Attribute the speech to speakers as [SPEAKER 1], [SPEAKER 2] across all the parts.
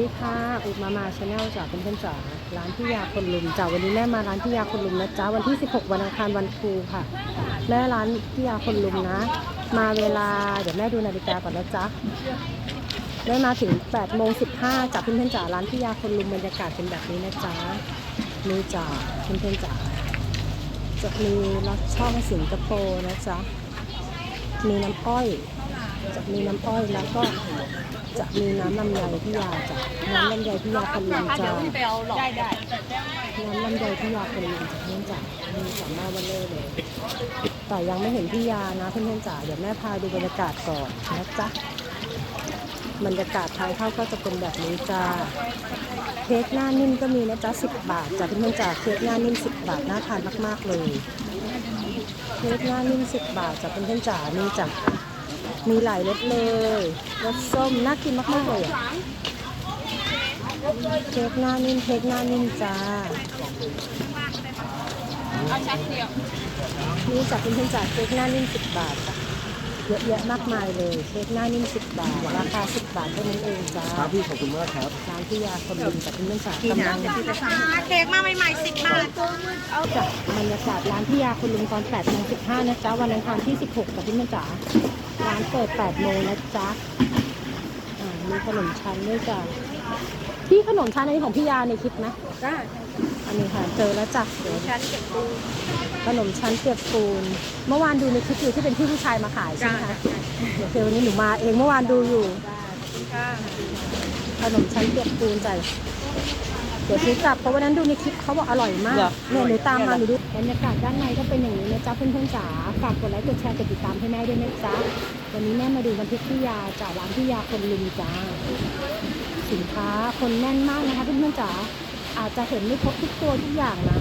[SPEAKER 1] สวัสดีค่ะอุมามาชาแนลจากเพื่อนๆจ๋าร้านพี่ยาคนลุมจ้าวันนี้แม่มาร้านพี่ยาคนลุมนะจ๊ะวันที่ 16 วันอังคารวันครูค่ะ แม่ร้านพี่ยาคนลุมนะ มาเวลาเดี๋ยวแม่ดูนาฬิกาก่อนนะจ๊ะแม่มาถึง8โมง15จากเพื่อนๆจ๋าร้านพี่ยาคนลุมบรรยากาศเป็นแบบนี้นะจ๊ะนี่จ้าเพื่อนๆจ๋าจะมีรถช่องสิงคโปร์นะจ๊ะมีน้ำอ้อย จะมีน้ำอ้อยแล้วก็จะมีน้ำลำไยพี่ยาจ้ะน้ำลำไยพี่ยาคนลุงจ้า
[SPEAKER 2] ได้ได้
[SPEAKER 1] น้ำลำไยพี่ยาคนลุงจ้ะเพื่อนจ๋ามีสามารถวันเล่เลย แต่ยังไม่เห็นพี่ยานะเพื่อนๆจ๋าเดี๋ยวแม่พาดูบรรยากาศก่อนนะจ๊ะบรรยากาศทางเข้าก็จะเป็นแบบนี้จ้าเค้กหน้านิ่มก็มีนะจ๊ะ10บบาทจ้ะเพื่อนๆจ๋าเค้กหน้านิ่ม10บบาทน่าทานมากๆเลยเค้กหน้านิ่ม10บาทจ้ะเพื่อนๆจ๋านี่จ้ะ มีหลายรสเลยรสส้มน่ากินมากๆเลยอะเค้กหน้านิ่มเค้กหน้านิ่มจ้า
[SPEAKER 2] เอาชักเดียว
[SPEAKER 1] นี่จากเป็นเพื่อนจ่าเค้กหน้านิ่ม10บาทจ้ะ เยอะแยะมากมายเลยเค้กหน้านิ่ม10 บาท ราคา 10 บาทเท่านั้นเองจ้า
[SPEAKER 3] ครับพี่ขอบคุณมากครับ
[SPEAKER 1] ร้านพี่ยาคนลุมจากเพื่อนจ่ากำลัง
[SPEAKER 2] เค้กมาใหม่ๆสิบบาท
[SPEAKER 1] จากบรรยากาศร้านพี่ยาคนลุมตอน8โมง15นะจ๊ะวันอังคารที่ 16กับพี่เพื่อนจ๋าร้านเปิด8โมงนะจ๊ะอ่ามีขนมชั้นด้วยจ้ะพี่ขนมชั้นอันนี้ของพี่ยาในคลิปนะ
[SPEAKER 2] ได้
[SPEAKER 1] อันนี้ค่ะเจอแล้วจ้ะเดี๋ยว
[SPEAKER 2] ฉันเก็บปู
[SPEAKER 1] ขนมชั้นเปียกปูน เมื่อวานดูในคลิปอยู่ที่เป็นพี่ผู้ชายมาขายใช่ไหมคะเดี๋ยวเจอวันนี้หนูมาเองเมื่อวานดูอยู่
[SPEAKER 2] ค่ะ
[SPEAKER 1] ขนมชั้นเปียกปูนจ้ะเดี๋ยวซื้อกลับเพราะวันนั้นดูในคลิปเขาบอกอร่อยมากเนี่ยหนูตามมาหนูดูบรรยากาศด้านในก็เป็นอย่างนี้นะจ๊ะเพื่อนๆจ๋าฝากกดไลค์กดแชร์กดติดตามให้แม่ด้วยนะจ๊ะวันนี้แม่มาดูบันทึกพี่ยาจากร้านพี่ยาคนลุมจ้าสินค้าคนแน่นมากนะคะเพื่อนๆจ๋า อาจจะเห็นไม่ครบทุกตัวทุกอย่างนะ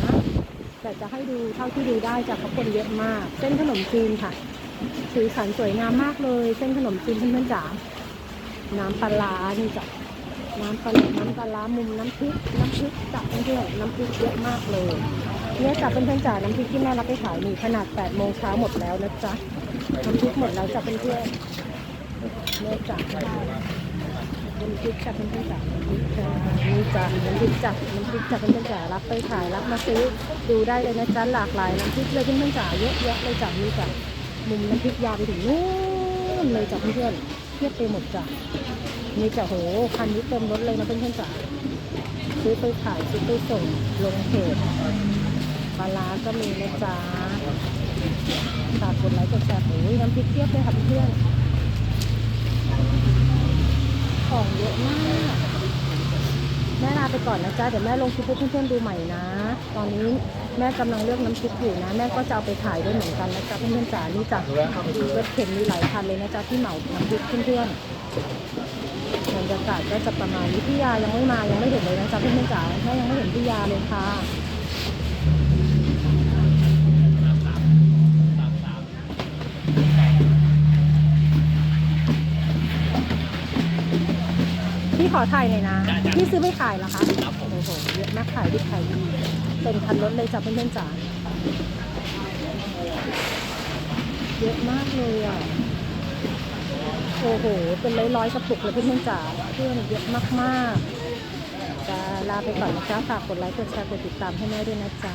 [SPEAKER 1] แต่จะให้ดูเท่าที่ดูได้จากเขาคนเยอะมาก เส้นขนมจีนค่ะสีสันสวยงามมากเลย เส้นขนมจีนเพื่อนๆจ๋าน้ำปลาร้นี่จ้ะน้ำปลาน้ำปลามุมน้ำพริกน้ำพริกจับเพื่อนๆน้ำพริกเยอะมากเลยเนี่ยจับเพื่อนๆจ๋าน้ำพริกที่แม่รับไปขายนี่ขนาด8โมงเช้าหมดแล้วนะจ๊ะน้ำพริกหมดแล้วจ้ะเพื่อนๆเนี่ยจับ น้ำพริกจับเพื่อนๆจ๋าน้ำพริกจ้ะนี่จ้ะน้ำพริกจับน้ำพริกจับเพื่อนๆจ๋ารับไปขายรับมาซื้อดูได้เลยนะจ๊ะหลากหลายน้ำพริกเลยเพื่อนๆจ๋าเยอะแยะเลยจ้ะนี่จ้ะมุมน้ำพริกยาวไปถึงนู่นเลยจ้ะเพื่อนๆเทียบไปหมดจ้ะนี่จ้ะโหคันนี้เต็มรถเลยนะเพื่อนๆจ๋าซื้อไปขายซื้อไปส่งลงเพจปลาร้าก็มีนะจ๊ะฝากกดไลค์กดแชร์โอ้ยน้ำพริกเทียบเลยค่ะเพื่อน ของเยอะมาก แม่ลาไปก่อนนะจ๊ะ เดี๋ยวแม่ลงคลิปให้เพื่อนๆดูใหม่นะ ตอนนี้แม่กำลังเลือกน้ำพริกอยู่นะ แม่ก็จะเอาไปขายด้วยเหมือนกันนะจ๊ะเพื่อนๆจ๋า นี่จ้ะรถเข็นมีหลายคันเลยนะจ๊ะที่เหมาน้ำพริกเพื่อนๆบรรยากาศก็จะประมาณนี้พี่ยายังไม่มา ยังไม่เห็นเลยนะจ๊ะเพื่อนๆจ๋าแม่ยังไม่เห็นพี่ยาเลยค่ะ ขอถ่ายหน่อยนะพี่ซื้อไม่ขายเหรอคะโอ้โหเยอะมากขายดิบขายดีเป็นคันรถเลยจ้ะเพื่อนๆจ๋าเยอะมากเลยอะโอ้โห เป็นร้อยๆกระปุกเลยเพื่อนๆจ๋าเพื่อนเยอะมากๆจะลาไปก่อนนะจ๊ะฝากกดไลค์กดแชร์กดติดตามให้แม่ด้วยนะจ๊ะ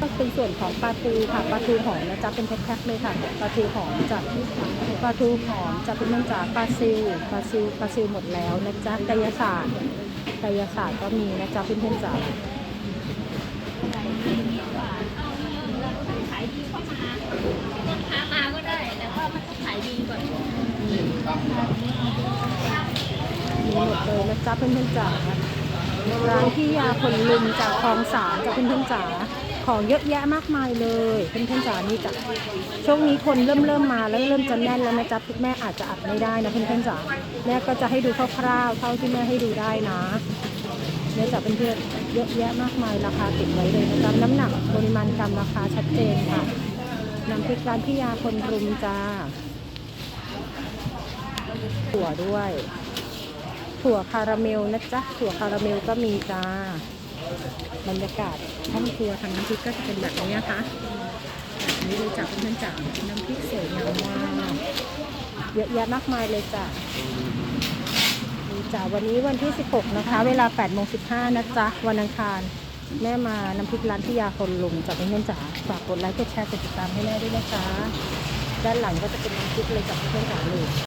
[SPEAKER 1] ก็เป็นส่วนของปลาทูค่ะปลาทูหอมนะจ๊ะเป็นแพ็คๆเลยค่ะปลาทูหอมจ้ะปลาทูหอมจะเป็นเพื่อนจ๋าปลาซิลปลาซิลปลาซิลหมดแล้วนะจ๊ะกายศาสตร์กายศาสตร์ก็มีนะจ๊ะเพื่อนๆจ๋า
[SPEAKER 2] หามาก็ได้แต่ว่ามันต้องขายดีก่อน
[SPEAKER 1] มีหมดเลยนะจ๊ะเพื่อนๆจ๋าร้านพี่ยาคนลุมจากคลองสามจากเพื่อนๆจ๋า ของเยอะแยะมากมายเลยเพื่อนๆจ๋านี่จ้ะช่วงนี้คนเริ่มเริ่มมาแล้วเริ่มจะแน่นแล้วนะจ๊ะแม่อาจจะอัดไม่ได้นะเพื่อนๆจ๋าแม่ก็จะให้ดูคร่าวๆเท่าที่แม่ให้ดูได้นะเนี่ยจ้ะเพื่อนๆเยอะแยะมากมายราคาติดไว้เลยนะจ๊ะน้ำหนักปริมาณกรัมราคาชัดเจนค่ะน้ำพริกร้านพี่ยาคนรุมจ้าถั่วด้วย ถั่วคาราเมลนะจ๊ะถั่วคาราเมลก็มีจ้า บรรยากาศห้องครัวทางน้ำพริกก็จะเป็นแบบนี้นะคะแบบนี้เลยจ้ะเพื่อนๆจ๋าน้ำพริกสวยงามมากเยอะแยะมากมายเลยจ้ะนี่จ้ะวันนี้วันที่ 16 นะคะ เวลา8โมง15 นะจ๊ะ วันอังคาร แม่มาน้ำพริกร้านพิยาคนลุมจากเพื่อนๆจ๋าฝากกดไลค์กดแชร์กดติดตามให้แม่ด้วยนะคะ ด้านหลังก็จะเป็นน้ำพริกเลยจากเพื่อนๆจ๋าเลย